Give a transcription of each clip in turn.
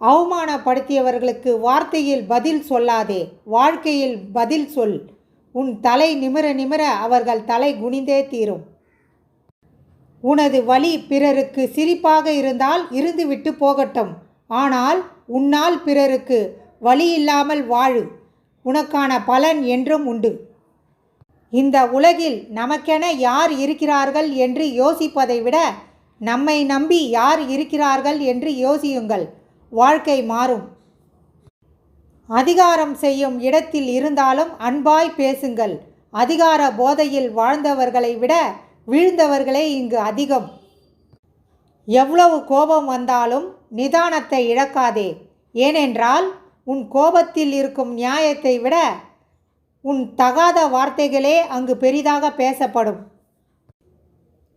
அவமானப்படுத்தியவர்களுக்கு வார்த்தையில் பதில் சொல்லாதே வாழ்க்கையில் பதில் சொல். உன் தலை நிமிர நிமிர அவர்கள் தலை குனிந்தே தீரும். உனது வழி பிறருக்கு சிரிப்பாக இருந்தால் இருந்துவிட்டு போகட்டும். ஆனால் உன்னால் பிறருக்கு வழி இல்லாமல் வாழு. உனக்கான பலன் என்றும் உண்டு. இந்த உலகில் நமக்கென யார் இருக்கிறார்கள் என்று யோசிப்பதை விட நம்மை நம்பி யார் இருக்கிறார்கள் என்று யோசியுங்கள். வாழ்க்கை மாறும். அதிகாரம் செய்யும் இடத்தில் இருந்தாலும் அன்பாய் பேசுங்கள். அதிகார போதையில் வாழ்ந்தவர்களை விட வீழ்ந்தவர்களே இங்கு அதிகம். எவ்வளவு கோபம் வந்தாலும் நிதானத்தை இழக்காதே. ஏனென்றால் உன் கோபத்தில் இருக்கும் நியாயத்தை விட உன் தகாத வார்த்தைகளே அங்கு பெரிதாக பேசப்படும்.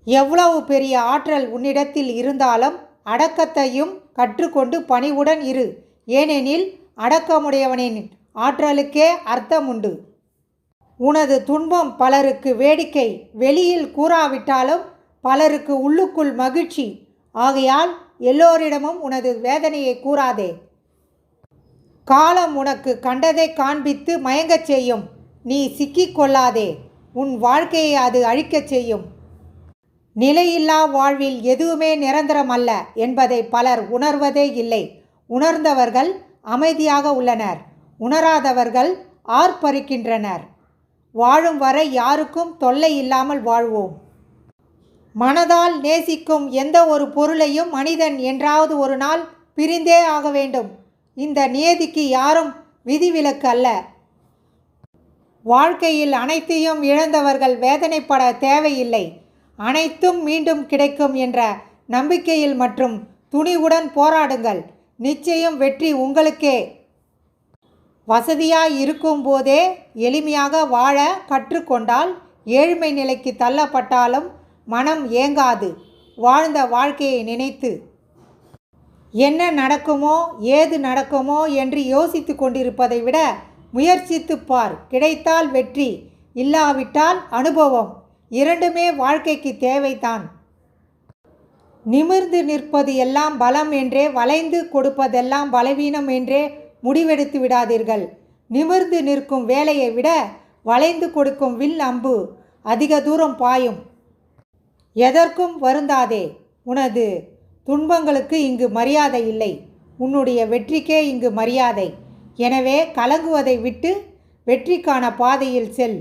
எவ்வளவு பெரிய ஆற்றல் உன்னிடத்தில் இருந்தாலும் அடக்கத்தையும் கற்றுக்கொண்டு பணிவுடன் இரு. ஏனெனில் அடக்கமுடையவனின் ஆற்றலுக்கே அர்த்தம் உண்டு உனது துன்பம் பலருக்கு வேடிக்கை. வெளியில் கூறாவிட்டாலும் பலருக்கு உள்ளுக்குள் மகிழ்ச்சி. ஆகையால் எல்லோரிடமும் உனது வேதனையை கூறாதே. காலம் உனக்கு கண்டதை காண்பித்து மயங்கச் செய்யும். நீ சிக்கிக்கொள்ளாதே உன் வாழ்க்கையை அது அழிக்கச் செய்யும். நிலையில்லா வாழ்வில் எதுவுமே நிரந்தரம் அல்ல என்பதை பலர் உணர்வதே இல்லை. உணர்ந்தவர்கள் அமைதியாக உள்ளனர். உணராதவர்கள் ஆர்ப்பரிக்கின்றனர். வாழும் வரை யாருக்கும் தொல்லை இல்லாமல் வாழ்வோம். மனதால் நேசிக்கும் எந்த ஒரு பொருளையும் மனிதன் என்றாவது ஒரு நாள் பிரிந்தே ஆக வேண்டும். இந்த நியதிக்கு யாரும் விதிவிலக்கு அல்ல. வாழ்க்கையில் அனைத்தையும் இழந்தவர்கள் வேதனைப்பட தேவையில்லை. அனைத்தும் மீண்டும் கிடைக்கும் என்ற நம்பிக்கையில் மற்றும் துணிவுடன் போராடுங்கள். நிச்சயம் வெற்றி உங்களுக்கே. வசதியாய் இருக்கும்போதே எளிமையாக வாழ கற்றுக்கொண்டால் ஏழ்மை நிலைக்கு தள்ளப்பட்டாலும் மனம் ஏங்காது. வாழ்ந்த வாழ்க்கையை நினைத்து. என்ன நடக்குமோ ஏது நடக்குமோ என்று யோசித்து கொண்டிருப்பதை விட முயற்சித்துப்பார் கிடைத்தால் வெற்றி இல்லாவிட்டால் அனுபவம். இரண்டுமே வாழ்க்கைக்கு தேவைதான். நிமிர்ந்து நிற்பது எல்லாம் பலம் என்றே வளைந்து கொடுப்பதெல்லாம் பலவீனம் என்றே முடிவெடுத்து விடாதீர்கள். நிமிர்ந்து நிற்கும் வேலையை விட வளைந்து கொடுக்கும் வில் அம்பு அதிக தூரம் பாயும். எதற்கும் வருந்தாதே. உனது துன்பங்களுக்கு இங்கு மரியாதை இல்லை. உன்னுடைய வெற்றிக்கே இங்கு மரியாதை. எனவே கலங்குவதை விட்டு வெற்றிக்கான பாதையில் செல்.